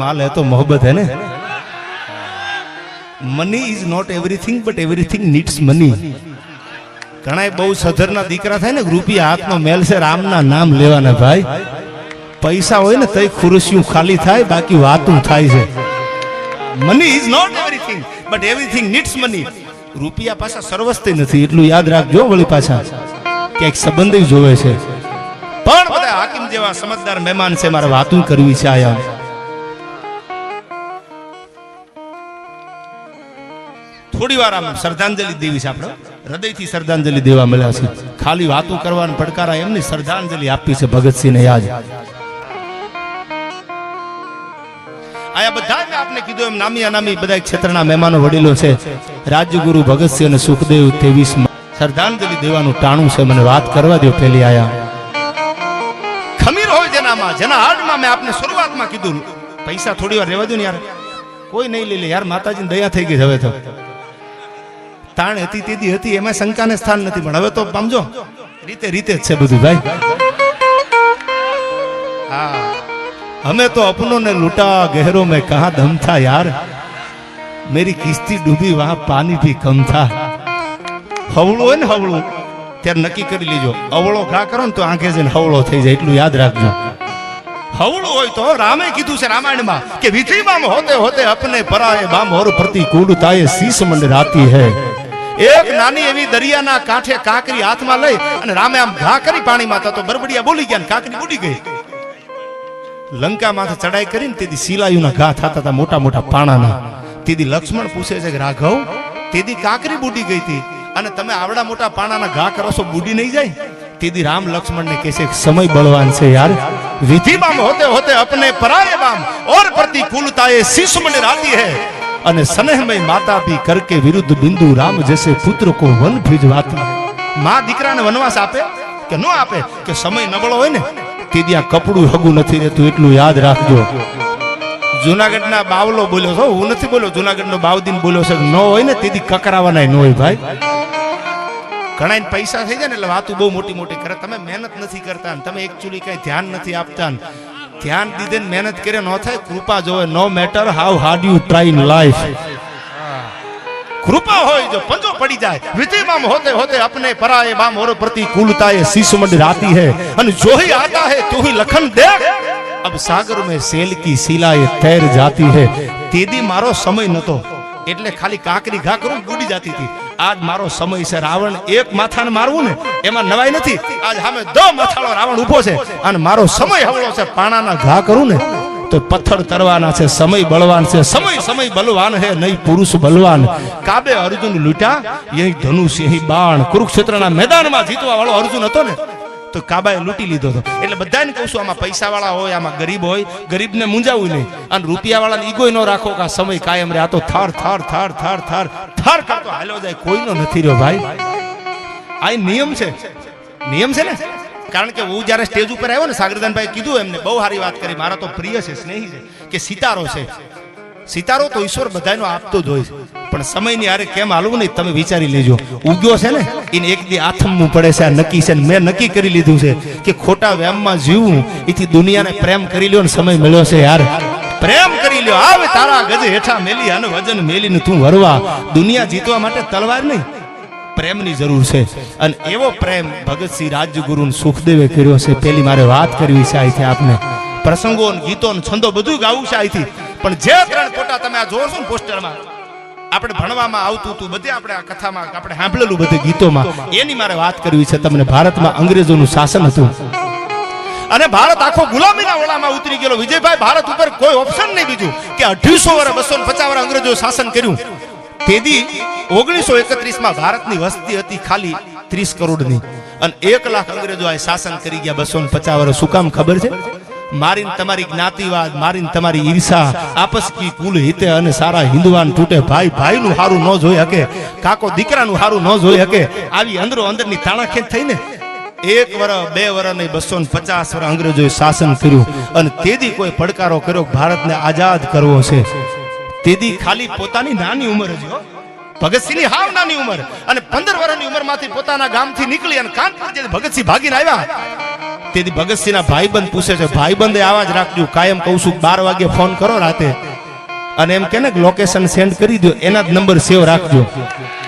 માલ હે તો મોહબ્બત હે ને? Money is not everything but everything needs money ઘણા બહુ સધરના દીકરા થાય ને, રૂપિયા હાથમાં મેલશે રામના નામ લેવાના ભાઈ. પૈસા હોય ને, તઈ ખુરશીઓ ખાલી થાય, બાકી વાતું થાય છે. Money is not everything but everything needs money રૂપિયા પાછા સર્વસ્તે નથી, એટલું યાદ રાખજો વળી પાછા. ક્યાંક સંબંધ જોવે છે. પણ બધા હાકીમ જેવા સમજદાર મહેમાન છે, મારે વાતું કરવી છે, આયા. થોડી વાર આમ શ્રદ્ધાંજલિ દેવી છે આપણે. હૃદયથી શ્રદ્ધાંજલિ દેવા મળ્યા છે. ખાલી વાતો કરવાના પડકારા એમની શ્રદ્ધાંજલિ આપી છે ભગતસિંહને યાદ. આયા બધા મેં આપને કીધું એમ, નામી અનામી બધા ક્ષેત્રના મહેમાનો, વડીલો છે. રાજ્યગુરુ ભગતસિંહ અને સુખદેવ ત્રેવીસ શ્રદ્ધાંજલિ દેવાનું ટાણું છે. મને વાત કરવા દો પેલી આયા. ખમીર હોય જેનામાં, જેના હાર્ટમાં મેં આપને શરૂઆતમાં કીધું. પૈસા થોડી વાર રહેવા દો ને યાર. કોઈ નહીં લઈ લે. યાર માતાજીની દયા થઈ ગઈ હવે તો. તાણ હતી તેથી હતી, એમાં શંકાને સ્થાન નથી. પણ હવે તો સમજો રીતે રીતે જ છે બધું, ભાઈ. હા. અમે તો અપનો ને લૂટા ગહેરો મેં કહા, દમ થા યાર. મેરી કિસ્તી ડૂબી, વહા પાણી ભી કમ થા. હવળું હોય ને હવળું, ત્યારે નક્કી કરી લેજો. અવળો ઘા કરો ને તો આંખે ને હવળો થઈ જાય, એટલું યાદ રાખજો. હવળું હોય તો રામે કીધું છે રામાયણમાં કે વિધિ બામ હોતે હોતે અપને પરાય બામ હોર પ્રતિ કુડતાય શીશ મંડ રાતી હૈ. એક નાની એવી દરિયાના કાંઠે કાકરી હાથમાં લઈ અને રામે આમ ઘા કરી પાણીમાં તો બરબડિયા બોલી ગયા કાકરી કાંકરી ગઈ. લંકા માથે ચડાઈ કરીને તેથી શિલાયુના ઘા થતા હતા મોટા મોટા પાણાના. તેથી લક્ષ્મણ પૂછે છે કે, રાઘવ તેથી કાકરી બુડી ગઈ હતી અને તમે આવડા મોટા પાણાના ઘા કરો છો, બુડી નહીં જાય? તેથી રામ લક્ષ્મણ ને છે સમય બળવાન છે યાર. વિધિ બામ હોતે હોતે અપને પરાય બામ ઓર પ્રતિકૂલતાએ શીશ મંડ રાતી હૈ. અને સ્નેહમય માતા ભી કરકે વિરુદ્ધ બિંદુ રામ જૈસે પુત્ર કો વન ભિજવાતી. માં દીકરાને વનવાસ આપે કે ન આપે? કે સમય નબળો હોય ને, તે ત્યાં કપડું હગું નથી રહેતું, એટલું યાદ રાખજો. જુનાગઢના બાવલો બોલ્યો છો, હું નથી બોલ્યો, જુનાગઢનો બાવદીન બોલ્યો છે ન હોય ને, તેથી કકરાવાના ન હોય ભાઈ. ઘણા પૈસા થઈ જાય ને, એટલે વાતું બહુ મોટી મોટી કરે. તમે મહેનત નથી કરતા તમે એકચ્યુઅલી કઈ ધ્યાન નથી આપતા ને. ધ્યાન દીધે મહેનત કરે, ન થાય, કૃપા જોવે. No matter how hard you try in life કૃપા હોય જો પંજો પડી જાય. વિજયમાં હોતે હોતે અપને પરાય બામ ઓર પ્રતિ કુલતા એ શીશમંડ રાતી હે. અને જો આતા હે તું લખન દેખ. અબ સાગર મે સેલ કી શીલા એ તૈર જાતી હે. તેદી મારો સમય નતો. એટલે ખાલી કાકરી ઘા કરું બુડી જાતી હતી. આજ મારો સમય છે. રાવણ એક માથાને મારવું ને, એમાં નવાઈ નથી. આજ સામે દો માથાળો રાવણ ઊભો છે. અને મારો સમય હવળો છે. પાણાના ઘા કરું ને, તો પથ્થર તરવાના છે. સમય બળવાન છે. સમય સમય બલવાન હે, નહીં પુરુષ બલવાન. કાબે અર્જુન લૂટ્યા. યહી ધનુષ, યહી બાણ. કુરુક્ષેત્રના મેદાનમાં જીતવા વાળો અર્જુન હતો ને, તો કાબાએ લૂંટી લીધો હતો. એટલે બધાને કહું છું, આમાં પૈસા વાળા હોય, આમાં ગરીબ હોય, ગરીબને મૂંઝાવું નહીં. અને રૂપિયા વાળાને ઈગોય ન રાખો કે આ સમય કાયમ રહે. આ તો થાર થાર થાર થાર થાર. થાર કરતો. હાલો જાય, કોઈનો નથી રહ્યો ભાઈ. આ નિયમ છે. નિયમ છે ને? કારણ કે હું જ્યારે સ્ટેજ ઉપર આવ્યો ને સાગરદાનભાઈ કીધું એમને, બહુ સારી વાત કરી. મારા તો પ્રિય છે, સ્નેહી છે, કે સિતારો છે. સિતારો તો ઈશ્વર બધાનો આપતો જ હોય છે. પણ સમયની હારે કેમ હાલવું નહીં, તમે વિચારી લેજો. ઉગ્યો છે ને, એને એક દી આથમવું પડે છે, આ નક્કી છે મેં નક્કી કરી લીધું છે કે ખોટા વ્યામમાં જીવવું એથી દુનિયાને પ્રેમ કરી લ્યો ને, સમય મળ્યો છે, યાર. પ્રેમ કરી લ્યો. આવે તારા ગજ હેઠા મેલી અને વજન મેલીને તું વરવા. દુનિયા જીતવા માટે તલવાર નહીં. પ્રેમની જરૂર છે. અને એવો પ્રેમ ભગતસિંહ રાજગુરુ સુખદેવે કર્યો છે. પેલી મારે વાત કરવી છે અહીંથી આપને. પ્રસંગો ગીતો છંદો બધું ગાવું છે અહીંથી પણ જે ત્રણ ફોટા તમે આ જોશો ને પોસ્ટરમાં, આપણે ભણવામાં આવતું હતું બધે આપણે આ કથામાં આપણે સાંભળેલું બધે ગીતોમાં, એની મારે વાત કરવી છે. તમને ભારતમાં અંગ્રેજોનું શાસન હતું. અને ભારત આખો ગુલામીના ઓળામાં ઉતરી ગયેલો. વિજયભાઈ, ભારત ઉપર કોઈ ઓપ્શન નહીં બીજું કે અઢીસો વર્ષ બસો પચાસ વર્ષ અંગ્રેજો શાસન કર્યું. તેદી ઓગણીસો એકત્રીસમાં ભારતની વસ્તી હતી ખાલી ત્રીસ કરોડની. અને એક લાખ અંગ્રેજો આ શાસન કરી ગયા બસો પચાસ વર્ષ શું કામ ખબર છે? મારીને તમારી જ્ઞાતિવાદ, મારીને તમારી ઈર્ષા આપસકી કુલ હિતે અને સારા હિન્દુવાન તૂટે. ભાઈ, ભાઈનું હારું ન જોઈ શકે, કાકો દીકરાનું હારું ન જોઈ શકે. આવી અંદરો અંદરની તાણાખેંચ થઈને એક વર્ષ બે વર્ષ નહીં, બસો પચાસ વર્ષ અંગ્રેજોએ શાસન કર્યું. અને તેદી કોઈ પડકારો કર્યો ભારતને આઝાદ કરવો છે. તેદી ખાલી પોતાની નાની ઉંમર જ ભગતસિંહની હાવ નાની ઉંમર. અને પંદર વર્ષની ઉંમરમાંથી પોતાના ગામથી નીકળી અને કાનપુર જે ભગતસિંહ ભાગીને આવ્યા. તેથી ભગતસિંહના ભાઈબંધ પૂછે છે, ભાઈબંધે આવા જ રાખજો. કાયમ કહું છું, બાર વાગે ફોન કરો રાતે. અને એમ કે ને લોકેશન સેન્ડ કરી દો એના જ નંબર સેવ રાખજો.